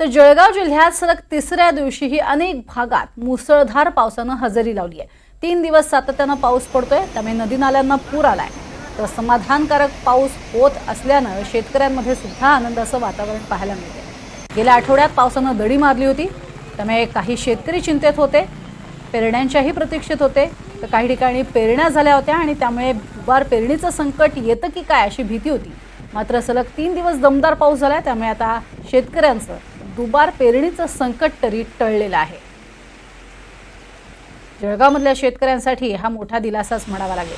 तर जळगाव जिल्ह्यात सलग तिसऱ्या दिवशीही अनेक भागात मुसळधार पावसानं हजेरी लावली आहे. तीन दिवस सातत्यानं पाऊस पडतोय त्यामुळे नदी नाल्यांना पूर आलाय. तर समाधानकारक पाऊस होत असल्यानं शेतकऱ्यांमध्ये सुद्धा आनंदाचं वातावरण पाहायला मिळते गेल्या आठवड्यात पावसानं दडी मारली होती त्यामुळे काही शेतकरी चिंतेत होते पेरण्यांच्याही प्रतीक्षेत होते. तर काही ठिकाणी पेरण्या झाल्या होत्या आणि त्यामुळे दुबार पेरणीचं संकट येतं की काय अशी भीती होती. मात्र सलग तीन दिवस दमदार पाऊस झाला त्यामुळे आता शेतकऱ्यांचं दुबार पेरणीचं संकट तरी टळलेलं आहे. जळगावमधल्या शेतकऱ्यांसाठी हा मोठा दिलासाच म्हणावा लागेल.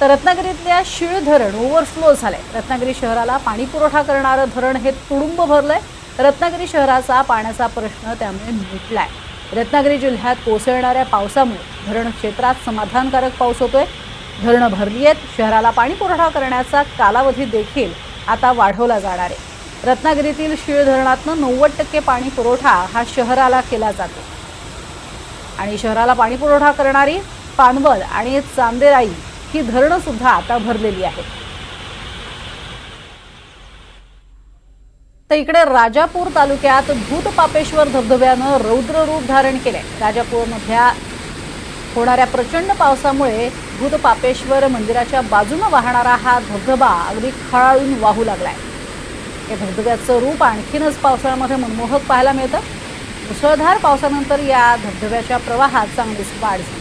तर रत्नागिरीतल्या शिळ धरण ओव्हरफ्लो झालंय. रत्नागिरी शहराला पाणी पुरवठा करणारं धरण हे तुडुंब भरलंय. रत्नागिरी शहराचा पाण्याचा प्रश्न त्यामुळे मिटलाय. रत्नागिरी जिल्ह्यात कोसळणाऱ्या पावसामुळे धरण क्षेत्रात समाधानकारक पाऊस होतोय. धरणं भरली आहेत शहराला पाणी पुरवठा करण्याचा कालावधी देखील आता वाढवला जाणार आहे. रत्नागिरीतील शीळ धरणातनं नव्वद टक्के पाणी पुरवठा हा शहराला केला जातो. आणि शहराला पाणी पुरवठा करणारी पानवल आणि चांदेराई ही धरणं सुद्धा आता भरलेली आहेत. तर इकडे राजापूर तालुक्यात भूतपापेश्वर धबधब्यानं रौद्र रूप धारण केलंय. राजापूरमधल्या होणाऱ्या प्रचंड पावसामुळे भूतपापेश्वर मंदिराच्या बाजूनं वाहणारा हा धबधबा अगदी खळाळून वाहू लागलाय. या धबधब्याचं रूप आणखीनच पावसाळ्यामध्ये मनमोहक पाहायला मिळतं. मुसळधार पावसानंतर या धबधब्याच्या प्रवाहात चांगलीच वाढ झाली.